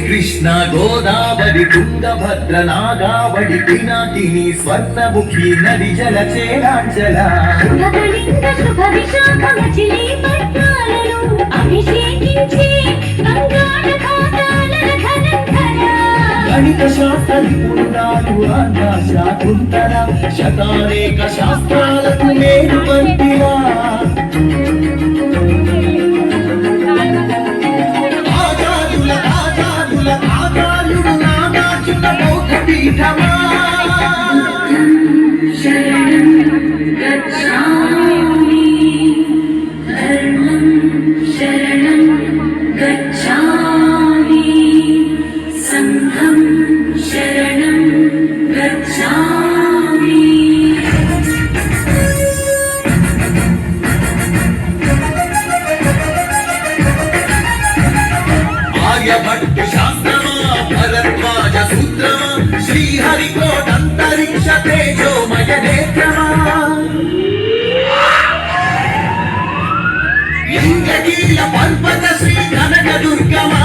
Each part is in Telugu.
కృష్ణ గోదావరి తుంగభద్ర నాగావళి పినాకిని స్వర్ణముఖి నది జల చేరాంచల. గణిత శాస్త్ర నిపుణురాలు శతానేక శాస్త్రాలకు నేను శ్రీహరికోటంతరిక్ష నేత్రమా లింగకీల పర్వత శ్రీ కనక దుర్గమా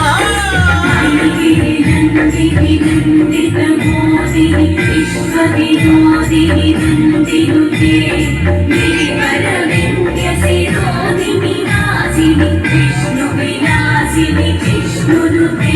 విష్ణు విలాసిని విష్ణునుతే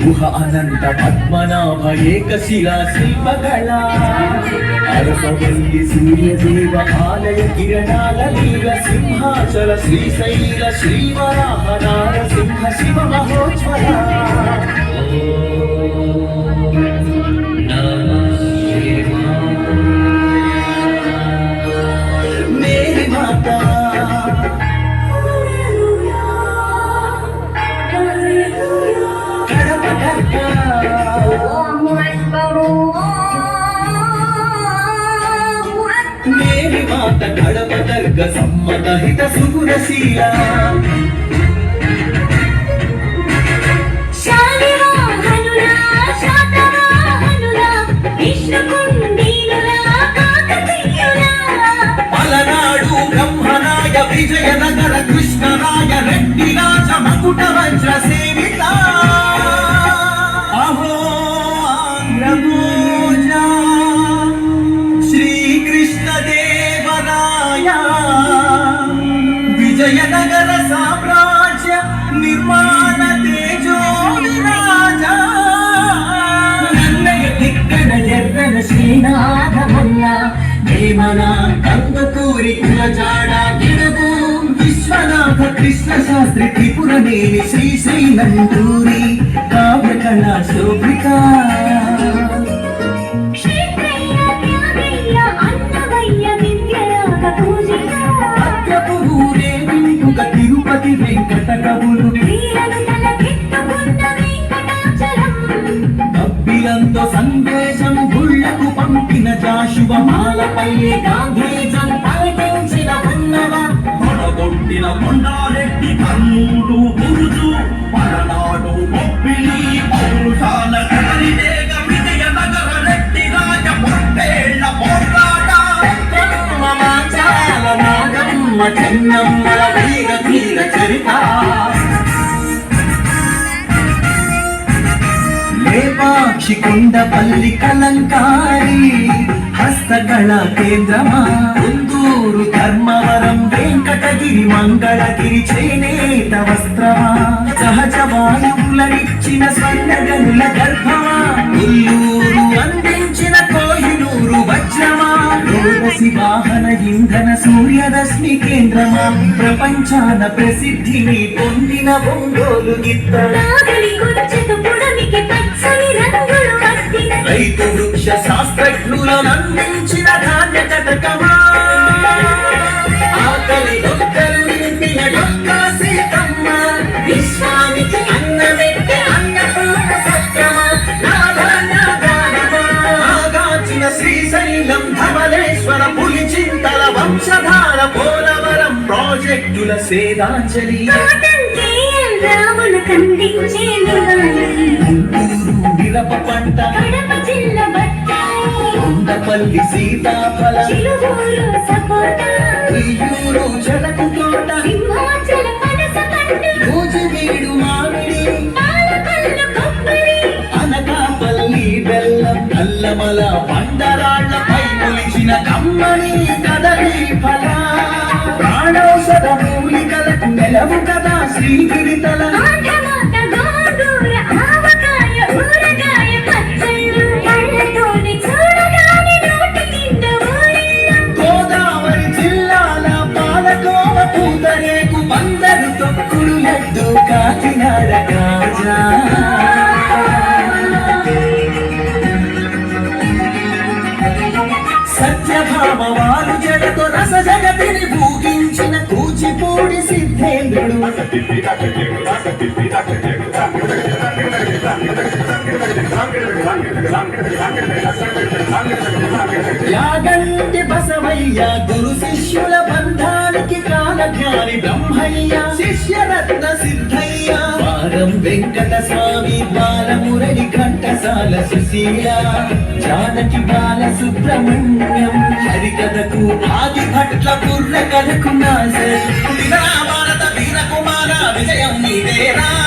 గుహ అనంత పద్మనాభ ఏకశిలా శిల్పకళ అరసవల్లి సూర్యదేవ ఆలయ కిరణాల లీల సింహాచల శ్రీశైల శ్రీవరాహ నారసింహ శివ మహోజ్వల. దర్గ సమ్మత హిత సుగుణశీల పలనాడు బ్రహ్మనాయ విజయనగర కృష్ణరాయ రెడ్డి రాజ మకుట వజ్ర విజయనగర సామ్రాజ్య నిర్మాణ తేజో విరాజ నన్నయ దిక్కన ఎర్రన శ్రీనాథమల్ల వేమన కందుకూరి కులజాడ గిడుగు. విశ్వనాథ కృష్ణ శాస్త్రి త్రిపురనేని శ్రీశైలం దూరి కావ్య కళా శోభిక. పంపిన జాషువమాలపై గాంధీజం పలకించిన ఉన్నవ కొడగొట్టిన కొండారెడ్డి కర్నూలు బురుజు పలనాడు మొప్పిలి పౌరుషాల కదలిదేగ విజయ నగర రెడ్డి రాజ పొట్టేళ్ళ పోరాట. మాచాల నాగమ్మ చెన్నమ్మల వీర తీర చరిత. లేపాక్షి కొండపల్లి కలంకారి హస్తకళ కేంద్రమా? కుందూరు ధర్మవరం వెంకటగిరి మంగళగిరి చేనేత వస్త్రమా? సహజ వాయువులనిచ్చిన స్వర్ణగనుల గర్భమా? ఉల్లూరు అందించిన కోహినూరు వజ్రమా? రోదసి వాహన ఇంధన సూర్యరశ్మి కేంద్రమా? ప్రపంచాన ప్రసిద్ధిని పొందిన ఒంగోలు గిత్త రైతు వృక్ష శాస్త్రజ్ఞులను అందించిన ధాన్య కటకమా? ఆకలి డొక్కలు నింపిన సీతమ్మ. విశ్వానికి అన్నమెట్టే అన్నపూర్ణ దానమా శ్రీశైలం ధవలేశ్వర వంశధార పోలవరం ప్రాజెక్టుల సేదాంజలి. నివాళి. మిరప పంట. కడప జిల్లా బత్తాయి. కొండపల్లి సీతాఫల. ఉయ్యూరు చెరకు తోట. మామిడి. కొబ్బరి. అనకాపల్లి బెల్లం. అల్లమల బండరాళ్ళపై మొలిచిన కమ్మని కదలి ఫల. ప్రాణౌషధ మూలికలకు నెలవు కదా శ్రీగిరితల కాకినాడ కాజా సత్యభామ వారు రస జగతిని భూగించిన కూచిపూడి సిద్ధేంద్రుడు. యాగంటి బసవయ్య గురు శిష్యుల కాలజ్ఞాని బ్రహ్మయ్య. శిష్యరత్న సిద్ధయ్య. వారం వెంకట స్వామి బాలమురళి ఘంటసాల సుశీల. జానకి బాల సుబ్రహ్మణ్యం. హరికథకు ఆది భట్ల పుర్ర కథకు భారత వీర కుమార విజయం అల్లా